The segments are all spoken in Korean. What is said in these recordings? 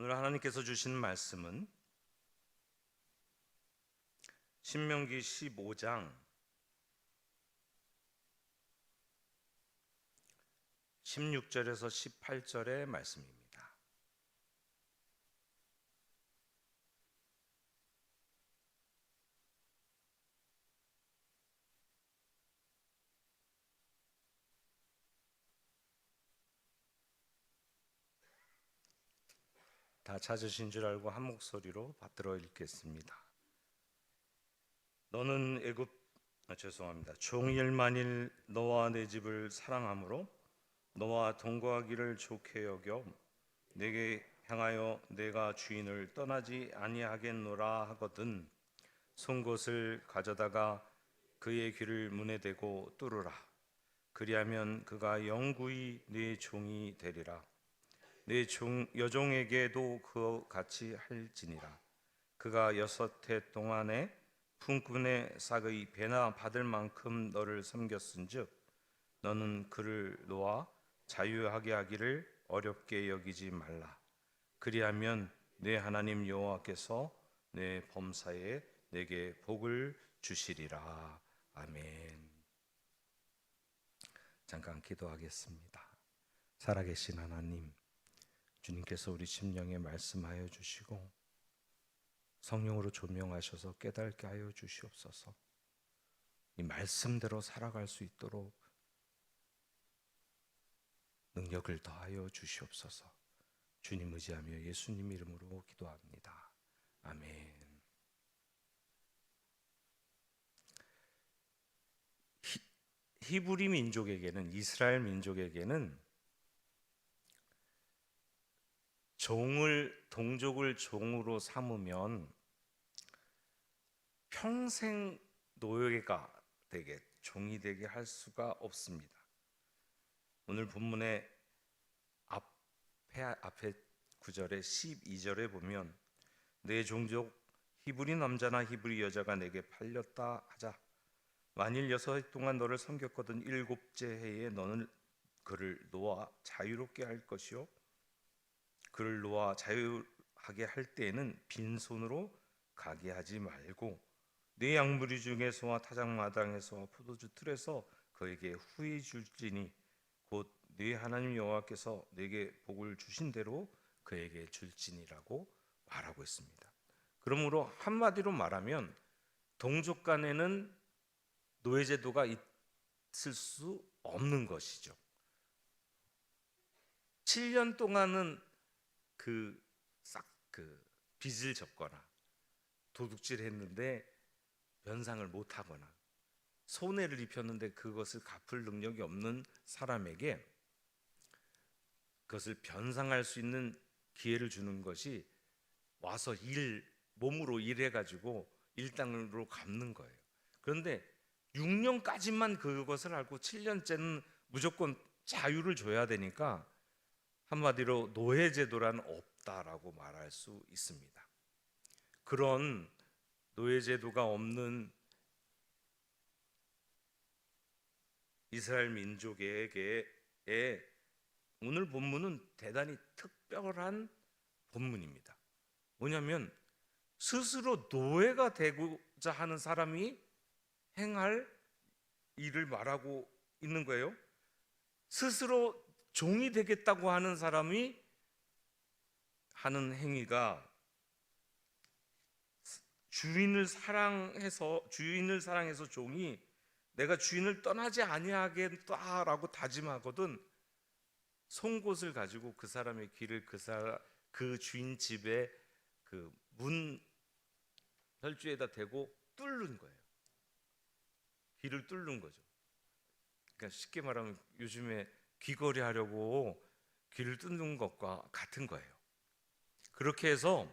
오늘 하나님께서 주신 말씀은 신명기 15장 16절에서 18절의 말씀입니다. 다 찾으신 줄 알고 한 목소리로 받들어 읽겠습니다. 너는 애굽 아, 죄송합니다. 종일 만일 너와 내 집을 사랑함으로 너와 동거하기를 좋게 여겨 내게 향하여 내가 주인을 떠나지 아니하겠노라 하거든 송곳을 가져다가 그의 귀를 문에 대고 뚫으라 그리하면 그가 영구히 네 종이 되리라 내 종, 여종에게도 그 같이 할지니라. 그가 여섯 해 동안에 품꾼의 싹의 배나 받을 만큼 너를 섬겼은즉 너는 그를 놓아 자유하게 하기를 어렵게 여기지 말라. 그리하면 내 하나님 여호와께서 내 범사에 내게 복을 주시리라. 아멘. 잠깐 기도하겠습니다. 살아계신 하나님. 주님께서 우리 심령에 말씀하여 주시고 성령으로 조명하셔서 깨닫게 하여 주시옵소서. 이 말씀대로 살아갈 수 있도록 능력을 더하여 주시옵소서. 주님 의지하며 예수님 이름으로 기도합니다. 아멘. 히, 히브리 민족에게는 이스라엘 민족에게는 종을 동족을 종으로 삼으면 평생 노예가 되게 종이 되게 할 수가 없습니다. 오늘 본문의 앞에 앞에 구절의 12절에 보면 내 종족 히브리 남자나 히브리 여자가 내게 팔렸다 하자 만일 여섯 해 동안 너를 섬겼거든 일곱째 해에 너는 그를 놓아 자유롭게 할 것이요 그를 놓아 자유하게 할 때에는 빈손으로 가게 하지 말고 내 양무리 중에서와 타작마당에서와 포도주 틀에서 그에게 후히 줄지니 곧 네 하나님 여호와께서 내게 복을 주신 대로 그에게 줄지니라고 말하고 있습니다. 그러므로 한마디로 말하면 동족 간에는 노예 제도가 있을 수 없는 것이죠. 7년 동안은 그싹그 빚을 졌거나 도둑질 했는데 변상을 못 하거나 손해를 입혔는데 그것을 갚을 능력이 없는 사람에게 그것을 변상할 수 있는 기회를 주는 것이 와서 일 몸으로 일해 가지고 일당으로 갚는 거예요. 그런데 6년까지만 그것을 알고 7년째는 무조건 자유를 줘야 되니까 한마디로 노예 제도란 없다라고 말할 수 있습니다. 그런 노예 제도가 없는 이스라엘 민족에게 오늘 본문은 대단히 특별한 본문입니다. 뭐냐면 스스로 노예가 되고자 하는 사람이 행할 일을 말하고 있는 거예요. 스스로 종이 되겠다고 하는 사람이 하는 행위가 주인을 사랑해서 주인을 사랑해서 종이 내가 주인을 떠나지 아니하겠다라고 다짐하거든 송곳을 가지고 그 사람의 귀를 그, 사, 그 주인 집에 그 문 혈주에다 대고 뚫는 거예요. 귀를 뚫는 거죠. 그러니까 쉽게 말하면 요즘에 귀걸이 하려고 귀를 뚫는 것과 같은 거예요. 그렇게 해서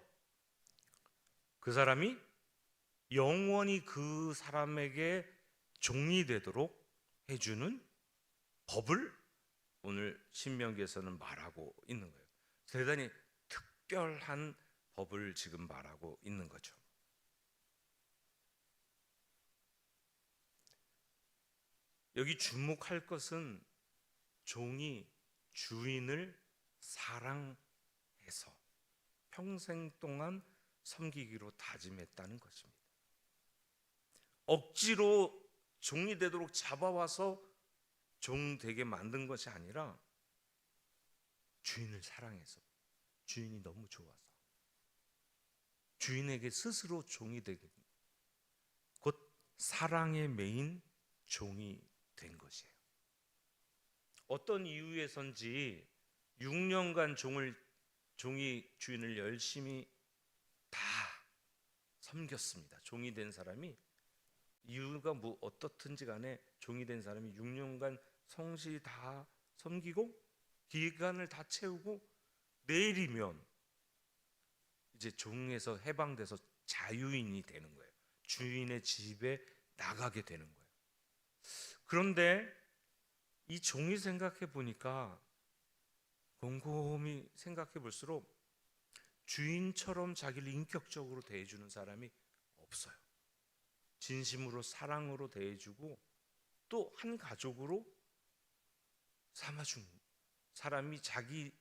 그 사람이 영원히 그 사람에게 종이 되도록 해주는 법을 오늘 신명기에서는 말하고 있는 거예요. 대단히 특별한 법을 지금 말하고 있는 거죠. 여기 주목할 것은 종이 주인을 사랑해서 평생 동안 섬기기로 다짐했다는 것입니다. 억지로 종이 되도록 잡아와서 종 되게 만든 것이 아니라 주인을 사랑해서 주인이 너무 좋아서 주인에게 스스로 종이 되게 곧 사랑의 메인 종이 된 것이에요. 어떤 이유에선지 6년간 종을 종이 주인을 열심히 다 섬겼습니다. 종이 된 사람이 이유가 뭐 어떻든지 간에 종이 된 사람이 6년간 성실히 다 섬기고 기간을 다 채우고 내일이면 이제 종에서 해방돼서 자유인이 되는 거예요. 주인의 집에 나가게 되는 거예요. 그런데 이 종이 생각해 보니까 곰곰이 생각해 볼수록 주인처럼 자기를 인격적으로 대해주는 사람이 없어요. 진심으로 사랑으로 대해주고 또 한 가족으로 삼아준 사람이 자기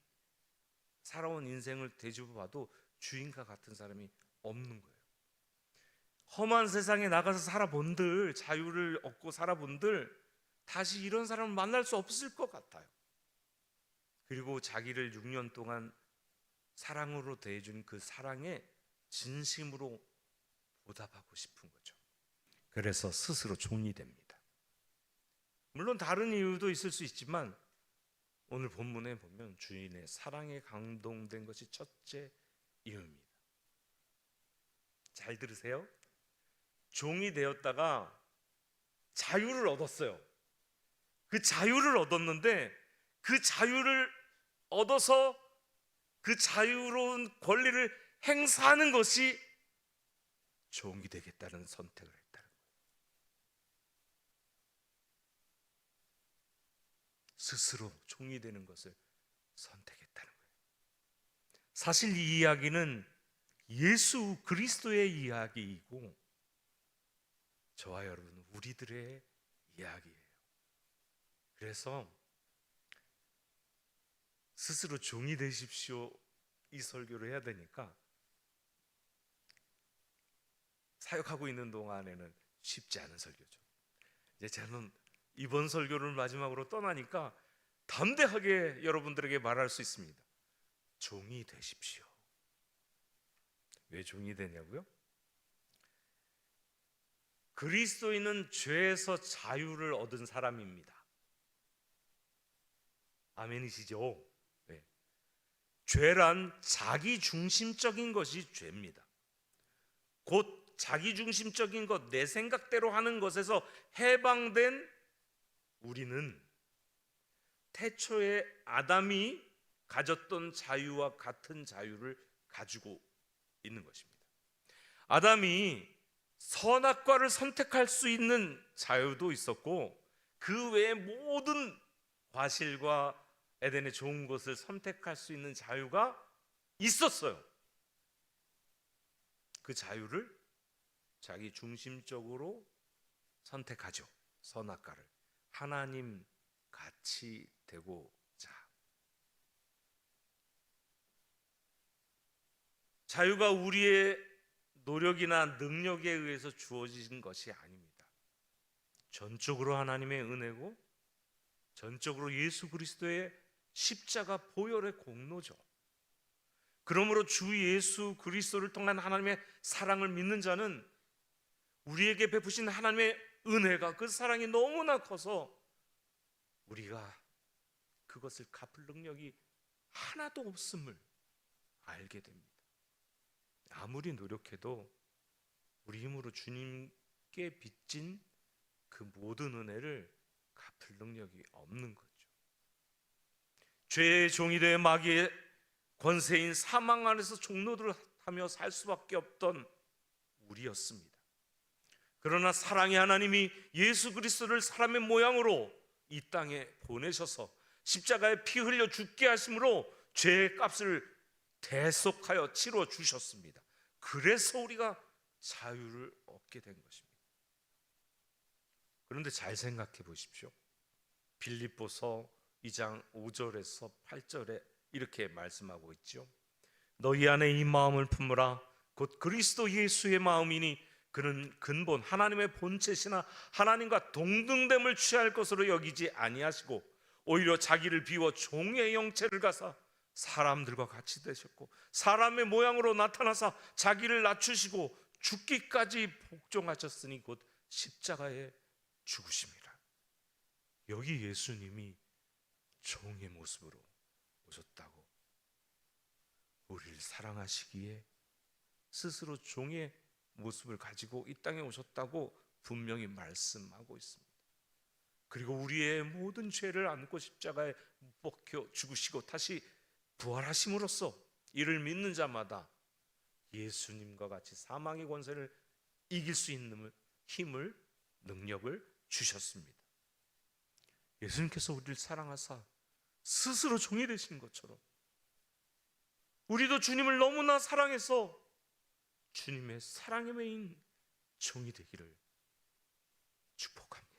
살아온 인생을 되짚어봐도 주인과 같은 사람이 없는 거예요. 험한 세상에 나가서 살아본들 자유를 얻고 살아본들 다시 이런 사람을 만날 수 없을 것 같아요. 그리고 자기를 6년 동안 사랑으로 대해준 그 사랑에 진심으로 보답하고 싶은 거죠. 그래서 스스로 종이 됩니다. 물론 다른 이유도 있을 수 있지만 오늘 본문에 보면 주인의 사랑에 감동된 것이 첫째 이유입니다. 잘 들으세요. 종이 되었다가 자유를 얻었어요. 그 자유를 얻었는데 그 자유를 얻어서 그 자유로운 권리를 행사하는 것이 종이 되겠다는 선택을 했다는 거예요. 스스로 종이 되는 것을 선택했다는 거예요. 사실 이 이야기는 예수 그리스도의 이야기이고 저와 여러분 우리들의 이야기예요. 그래서 스스로 종이 되십시오 이 설교를 해야 되니까 사역하고 있는 동안에는 쉽지 않은 설교죠. 이제 저는 이번 설교를 마지막으로 떠나니까 담대하게 여러분들에게 말할 수 있습니다. 종이 되십시오. 왜 종이 되냐고요? 그리스도인은 죄에서 자유를 얻은 사람입니다. 아멘이시죠? 네. 죄란 자기 중심적인 것이 죄입니다. 곧 자기 중심적인 것, 내 생각대로 하는 것에서 해방된 우리는 태초에 아담이 가졌던 자유와 같은 자유를 가지고 있는 것입니다. 아담이 선악과를 선택할 수 있는 자유도 있었고 그 외의 모든 과실과 에덴의 좋은 것을 선택할 수 있는 자유가 있었어요. 그 자유를 자기 중심적으로 선택하죠. 선악과를 하나님 같이 되고자 자유가 우리의 노력이나 능력에 의해서 주어진 것이 아닙니다. 전적으로 하나님의 은혜고 전적으로 예수 그리스도의 십자가 보혈의 공로죠. 그러므로 주 예수 그리스도를 통한 하나님의 사랑을 믿는 자는 우리에게 베푸신 하나님의 은혜가 그 사랑이 너무나 커서 우리가 그것을 갚을 능력이 하나도 없음을 알게 됩니다. 아무리 노력해도 우리 힘으로 주님께 빚진 그 모든 은혜를 갚을 능력이 없는 거죠. 죄의 종이 되어 마귀의 권세인 사망 안에서 종로들을 하며 살 수밖에 없던 우리였습니다. 그러나 사랑의 하나님이 예수 그리스도를 사람의 모양으로 이 땅에 보내셔서 십자가에 피 흘려 죽게 하심으로 죄의 값을 대속하여 치러 주셨습니다. 그래서 우리가 자유를 얻게 된 것입니다. 그런데 잘 생각해 보십시오. 빌립보서 2장 5절에서 8절에 이렇게 말씀하고 있죠. 너희 안에 이 마음을 품으라 곧 그리스도 예수의 마음이니 그는 근본 하나님의 본체시나 하나님과 동등됨을 취할 것으로 여기지 아니하시고 오히려 자기를 비워 종의 형체를 가사 사람들과 같이 되셨고 사람의 모양으로 나타나사 자기를 낮추시고 죽기까지 복종하셨으니 곧 십자가에 죽으십니다. 여기 예수님이 종의 모습으로 오셨다고 우리를 사랑하시기에 스스로 종의 모습을 가지고 이 땅에 오셨다고 분명히 말씀하고 있습니다. 그리고 우리의 모든 죄를 안고 십자가에 못 박혀 죽으시고 다시 부활하심으로써 이를 믿는 자마다 예수님과 같이 사망의 권세를 이길 수 있는 힘을 능력을 주셨습니다. 예수님께서 우리를 사랑하사 스스로 종이 되신 것처럼 우리도 주님을 너무나 사랑해서 주님의 사랑의 메인 종이 되기를 축복합니다.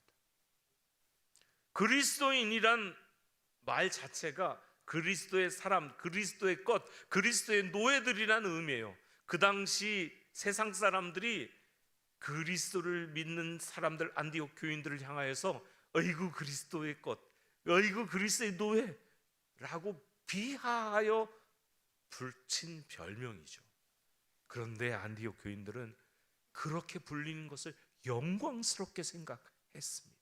그리스도인이란 말 자체가 그리스도의 사람, 그리스도의 것, 그리스도의 노예들이라는 의미예요. 그 당시 세상 사람들이 그리스도를 믿는 사람들 안디옥 교인들을 향하여서 어이구 그리스도의 것, 어 이구 그리스도의 노예라고 비하하여 불친 별명이죠. 그런데 안디옥 교인들은 그렇게 불리는 것을 영광스럽게 생각했습니다.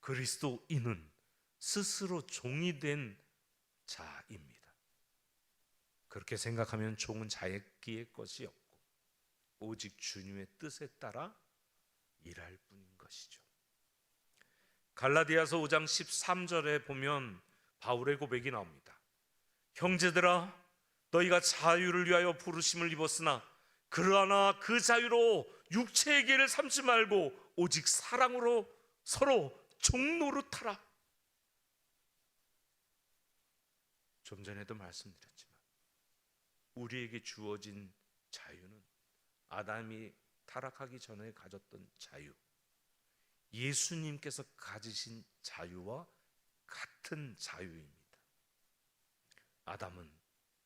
그리스도인은 스스로 종이 된 자입니다. 그렇게 생각하면 종은 자기의 것이 없고 오직 주님의 뜻에 따라 일할 뿐인 것이죠. 갈라디아서 5장 13절에 보면 바울의 고백이 나옵니다. 형제들아 너희가 자유를 위하여 부르심을 입었으나 그러나 그 자유로 육체의 길을 삼지 말고 오직 사랑으로 서로 종노릇하라. 좀 전에도 말씀드렸지만 우리에게 주어진 자유는 아담이 타락하기 전에 가졌던 자유, 예수님께서 가지신 자유와 같은 자유입니다. 아담은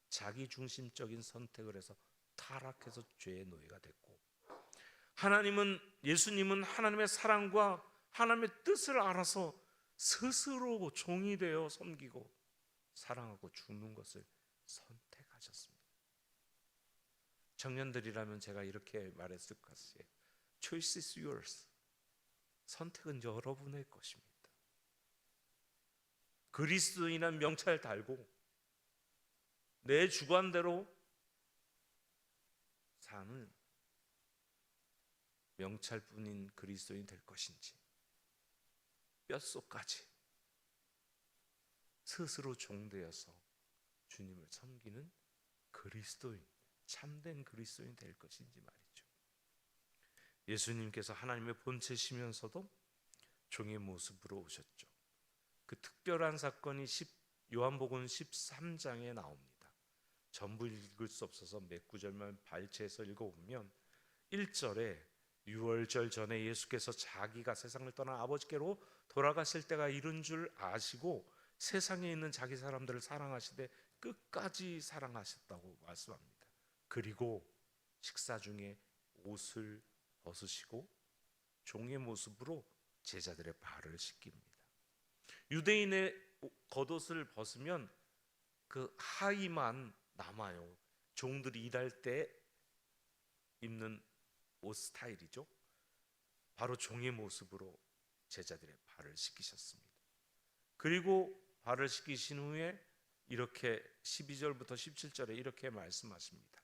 자기 중심적인 선택을 해서 타락해서 죄의 노예가 됐고 하나님은 예수님은 하나님의 사랑과 하나님의 뜻을 알아서 스스로 종이 되어 섬기고 사랑하고 죽는 것을 선택하셨습니다. 청년들이라면 제가 이렇게 말했을 것이에요. Choice is yours. 선택은 여러분의 것입니다. 그리스도인한 명찰 달고 내 주관대로 사는 명찰뿐인 그리스도인 될 것인지 뼛속까지 스스로 종되어서 주님을 섬기는 그리스도인, 참된 그리스도인 될 것인지 말이죠. 예수님께서 하나님의 본체시면서도 종의 모습으로 오셨죠. 그 특별한 사건이 10, 요한복음 13장에 나옵니다. 전부 읽을 수 없어서 몇 구절만 발췌해서 읽어보면 1절에 유월절 전에 예수께서 자기가 세상을 떠나 아버지께로 돌아가실 때가 이른 줄 아시고 세상에 있는 자기 사람들을 사랑하시되 끝까지 사랑하셨다고 말씀합니다. 그리고 식사 중에 옷을 벗으시고 종의 모습으로 제자들의 발을 씻깁니다. 유대인의 겉옷을 벗으면 그 하의만 남아요. 종들이 일할 때 입는 옷 스타일이죠. 바로 종의 모습으로 제자들의 발을 씻기셨습니다. 그리고 발을 씻기신 후에 이렇게 12절부터 17절에 이렇게 말씀하십니다.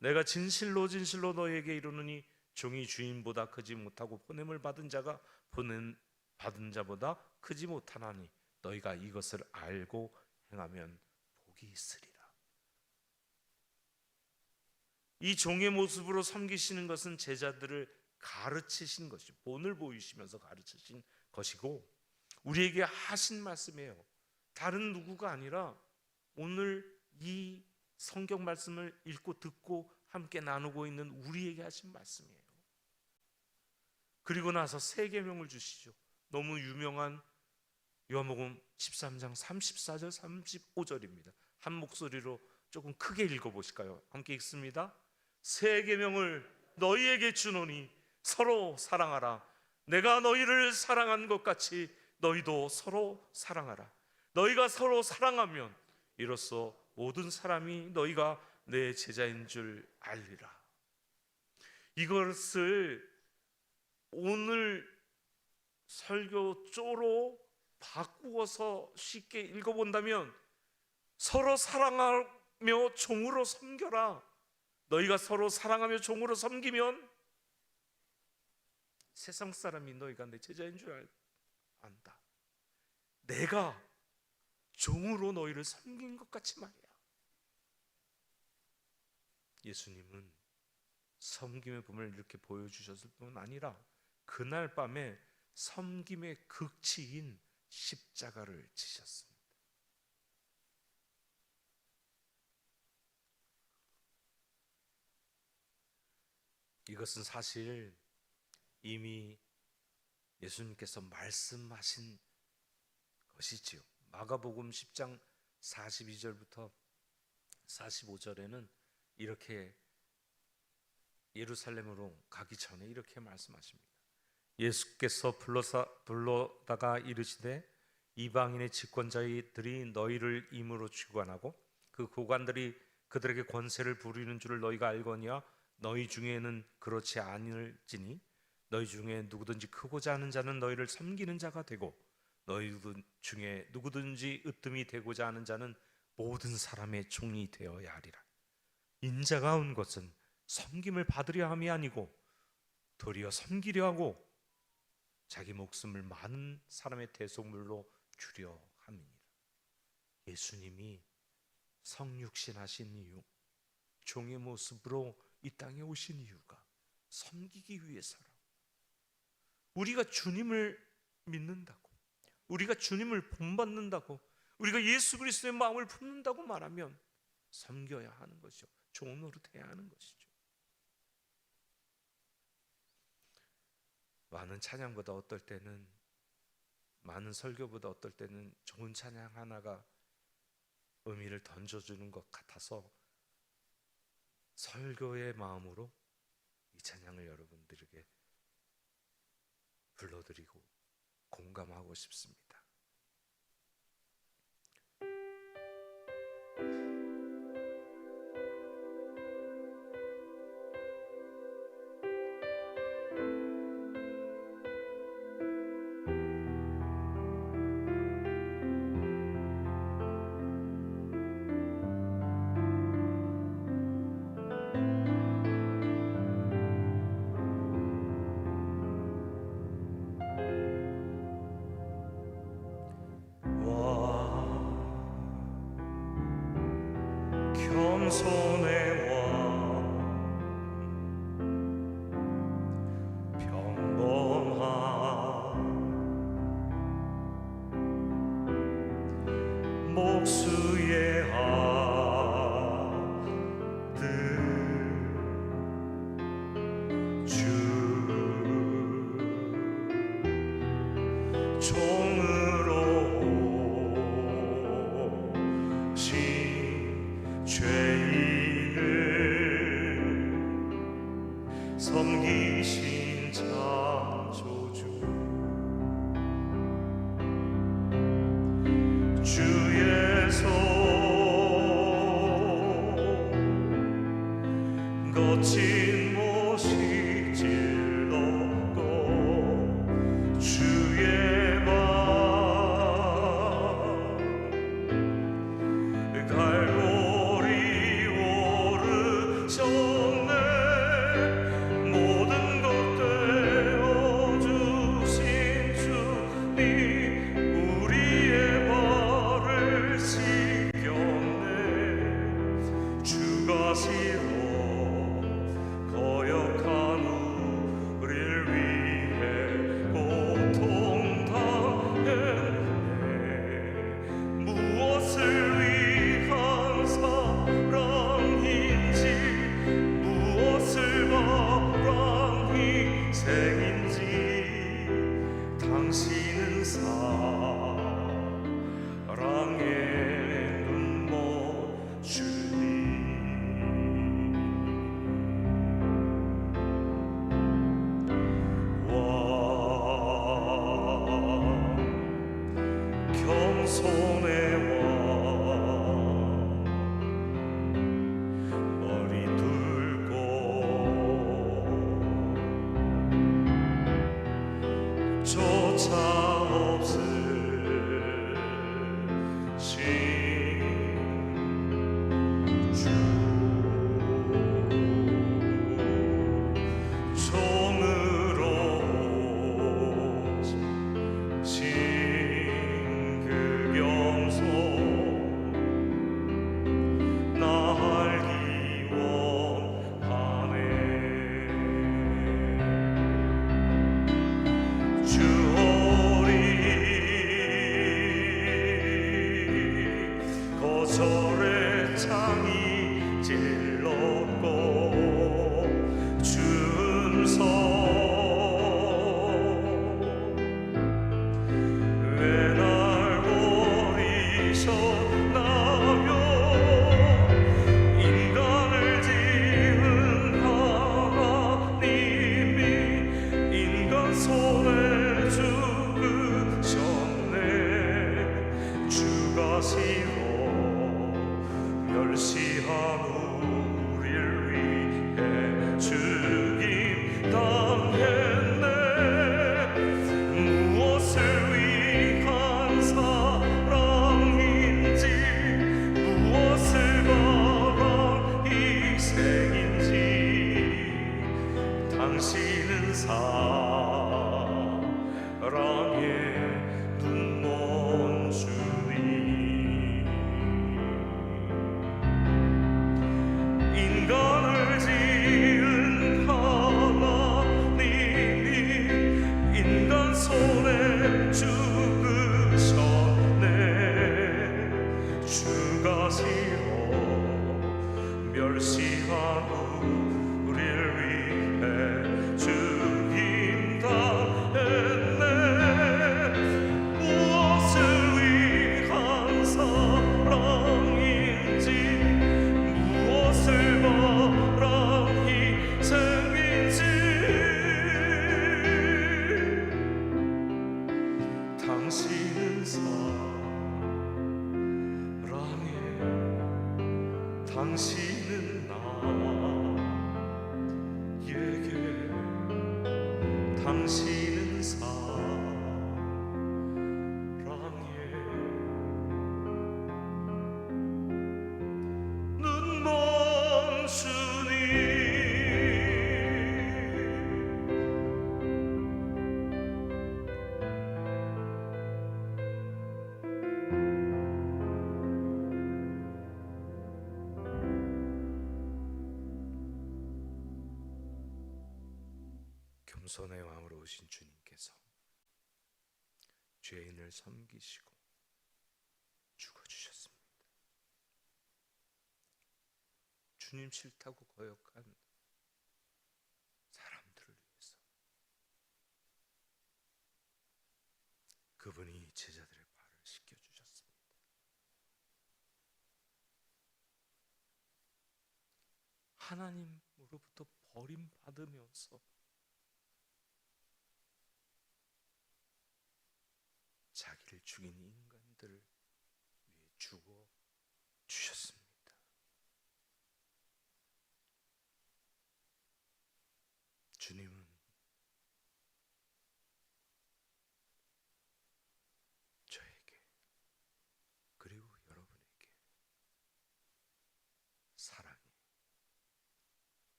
내가 진실로 진실로 너희에게 이르노니 종이 주인보다 크지 못하고 보냄을 받은 자가 보냄 받은 자보다 크지 못하나니 너희가 이것을 알고 행하면 복이 있으리라. 이 종의 모습으로 섬기시는 것은 제자들을 가르치신 것이죠. 본을 보이시면서 가르치신 것이고 우리에게 하신 말씀이에요. 다른 누구가 아니라 오늘 이 성경 말씀을 읽고 듣고 함께 나누고 있는 우리에게 하신 말씀이에요. 그리고 나서 세 계명을 주시죠. 너무 유명한 요한복음 13장 34절 35절입니다. 한 목소리로 조금 크게 읽어 보실까요? 함께 읽습니다. 새 계명을 너희에게 주노니 서로 사랑하라. 내가 너희를 사랑한 것 같이 너희도 서로 사랑하라. 너희가 서로 사랑하면 이로써 모든 사람이 너희가 내 제자인 줄 알리라. 이것을 오늘 설교 쪼로 바꾸어서 쉽게 읽어본다면 서로 사랑하며 종으로 섬겨라. 너희가 서로 사랑하며 종으로 섬기면 세상 사람이 너희가 내 제자인 줄 알- 안다. 내가 종으로 너희를 섬긴 것 같이 말이야. 예수님은 섬김의 본을 이렇게 보여주셨을 뿐 아니라 그날 밤에 섬김의 극치인 십자가를 지셨습니다. 이것은 사실 이미 예수님께서 말씀하신 것이지요. 마가복음 10장 42절부터 45절에는 이렇게 예루살렘으로 가기 전에 이렇게 말씀하십니다. 예수께서 불러사, 불러다가 이르시되 이방인의 집권자들이 너희를 임으로 주관하고 그 고관들이 그들에게 권세를 부리는 줄을 너희가 알거니와 너희 중에는 그렇지 아니할지니 너희 중에 누구든지 크고자 하는 자는 너희를 섬기는 자가 되고 너희 중에 누구든지 으뜸이 되고자 하는 자는 모든 사람의 종이 되어야 하리라. 인자가 온 것은 섬김을 받으려 함이 아니고 도리어 섬기려 하고 자기 목숨을 많은 사람의 대속물로 주려 함이니라. 예수님이 성육신하신 이유, 종의 모습으로 이 땅에 오신 이유가 섬기기 위해서라. 우리가 주님을 믿는다고, 우리가 주님을 본받는다고, 우리가 예수 그리스도의 마음을 품는다고 말하면 섬겨야 하는 것이죠. 좋은 노릇해야 하는 것이죠. 많은 찬양보다 어떨 때는 많은 설교보다 어떨 때는 좋은 찬양 하나가 의미를 던져주는 것 같아서 설교의 마음으로 이 찬양을 여러분들에게 불러드리고 공감하고 싶습니다. soul. 겸손 죄인을 섬기시고 죽어주셨습니다. 주님 싫다고 거역한 사람들을 위해서 그분이 제자들의 발을 씻겨 주셨습니다. 하나님으로부터 버림받으면서 자기를 죽인 인간들을 위해 죽어 주셨습니다. 주님은 저에게 그리고 여러분에게 사랑의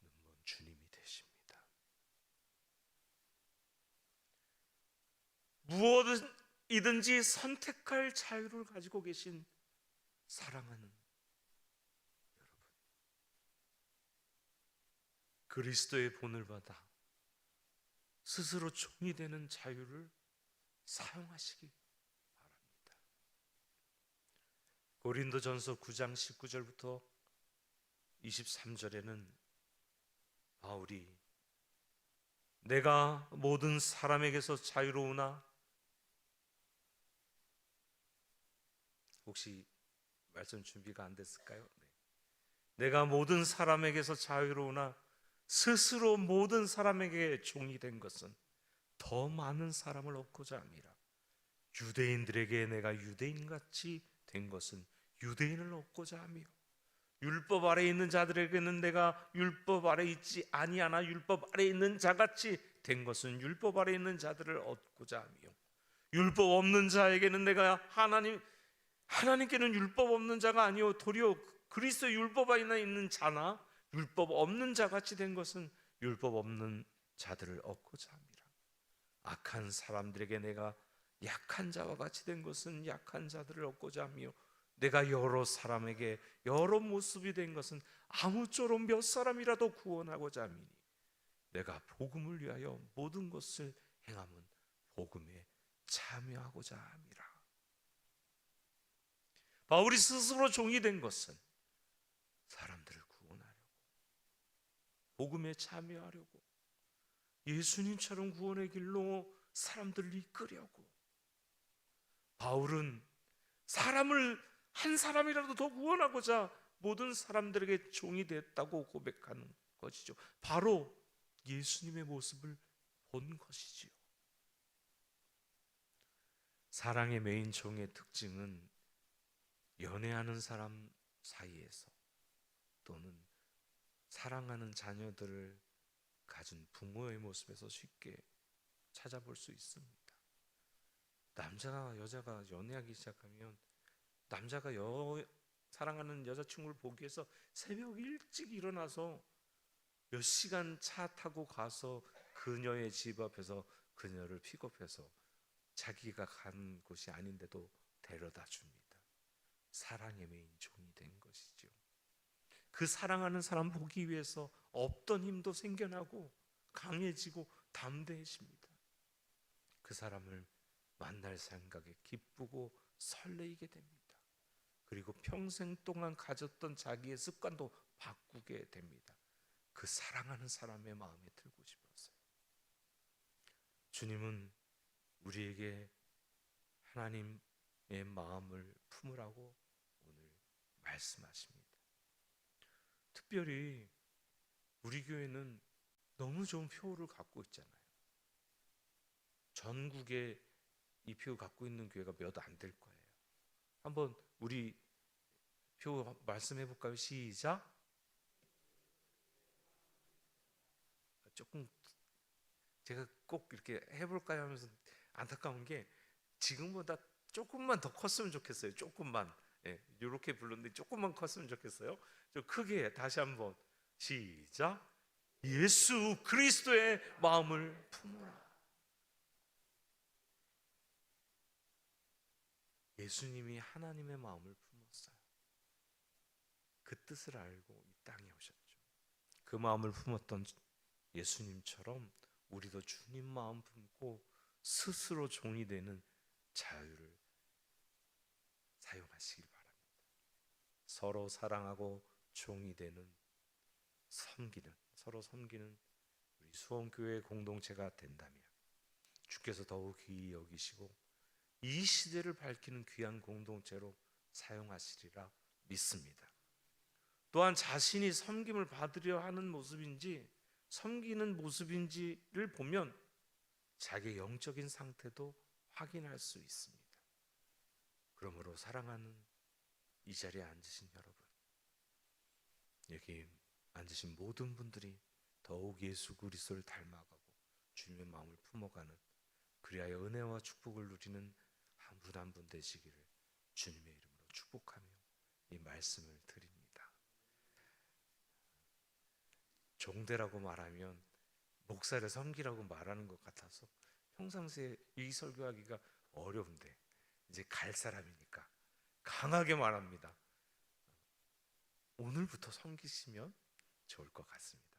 눈먼 주님이 되십니다. 무엇 이든지 선택할 자유를 가지고 계신 사랑하는 여러분. 그리스도의 본을 받아 스스로 종이 되는 자유를 사용하시기 바랍니다. 고린도전서 9장 19절부터 23절에는 바울이 내가 모든 사람에게서 자유로우나 혹시 말씀 준비가 안 됐을까요? 네. 내가 모든 사람에게서 자유로우나 스스로 모든 사람에게 종이 된 것은 더 많은 사람을 얻고자 함이라. 유대인들에게 내가 유대인같이 된 것은 유대인을 얻고자 하며 율법 아래 있는 자들에게는 내가 율법 아래 있지 아니하나 율법 아래 있는 자같이 된 것은 율법 아래 있는 자들을 얻고자 하며 율법 없는 자에게는 내가 하나님 하나님께는 율법 없는 자가 아니요 도리어 그리스도 율법 안에 있는 자나 율법 없는 자 같이 된 것은 율법 없는 자들을 얻고자 함이라. 악한 사람들에게 내가 약한 자와 같이 된 것은 약한 자들을 얻고자 하며 내가 여러 사람에게 여러 모습이 된 것은 아무쪼록 몇 사람이라도 구원하고자 함이니 내가 복음을 위하여 모든 것을 행함은 복음에 참여하고자 함이라 바울이 스스로 종이 된 것은 사람들을 구원하려고 복음에 참여하려고 예수님처럼 구원의 길로 사람들을 이끌려고 바울은 사람을 한 사람이라도 더 구원하고자 모든 사람들에게 종이 됐다고 고백하는 것이죠. 바로 예수님의 모습을 본 것이지요. 사랑의 메인 종의 특징은 연애하는 사람 사이에서 또는 사랑하는 자녀들을 가진 부모의 모습에서 쉽게 찾아볼 수 있습니다. 남자가 여자가 연애하기 시작하면 남자가 여 사랑하는 여자친구를 보기 위해서 새벽 일찍 일어나서 몇 시간 차 타고 가서 그녀의 집 앞에서 그녀를 픽업해서 자기가 간 곳이 아닌데도 데려다 줍니다. 사랑의 메인 종이 된 것이죠. 그 사랑하는 사람 보기 위해서 없던 힘도 생겨나고 강해지고 담대해집니다. 그 사람을 만날 생각에 기쁘고 설레이게 됩니다. 그리고 평생 동안 가졌던 자기의 습관도 바꾸게 됩니다. 그 사랑하는 사람의 마음에 들고 싶어서요. 주님은 우리에게 하나님의 마음을 품으라고 말씀하십니다. 특별히 우리 교회는 너무 좋은 표를 갖고 있잖아요. 전국에 이 표 갖고 있는 교회가 몇 안 될 거예요. 한번 우리 표 말씀해 볼까요? 시작. 조금 제가 꼭 이렇게 해볼까요 하면서 안타까운 게 지금보다 조금만 더 컸으면 좋겠어요. 조금만. 예, 이렇게 불렀는데 조금만 컸으면 좋겠어요. 좀 크게 다시 한번 시작. 예수 그리스도의 마음을 품으라. 예수님이 하나님의 마음을 품었어요. 그 뜻을 알고 이 땅에 오셨죠. 그 마음을 품었던 예수님처럼 우리도 주님 마음 품고 스스로 종이 되는 자유를 사용하시길. 서로 사랑하고 종이 되는 섬기는 서로 섬기는 우리 수원교회 공동체가 된다면 주께서 더욱 귀히 여기시고 이 시대를 밝히는 귀한 공동체로 사용하시리라 믿습니다. 또한 자신이 섬김을 받으려 하는 모습인지 섬기는 모습인지를 보면 자기 영적인 상태도 확인할 수 있습니다. 그러므로 사랑하는 이 자리에 앉으신 여러분, 여기 앉으신 모든 분들이 더욱 예수 그리스도를 닮아가고 주님의 마음을 품어가는 그리하여 은혜와 축복을 누리는 한 분 한 분 되시기를 주님의 이름으로 축복하며 이 말씀을 드립니다. 종대라고 말하면 목사를 섬기라고 말하는 것 같아서 평상시에 이 설교하기가 어려운데 이제 갈 사람이니까 강하게 말합니다. 오늘부터 섬기시면 좋을 것 같습니다.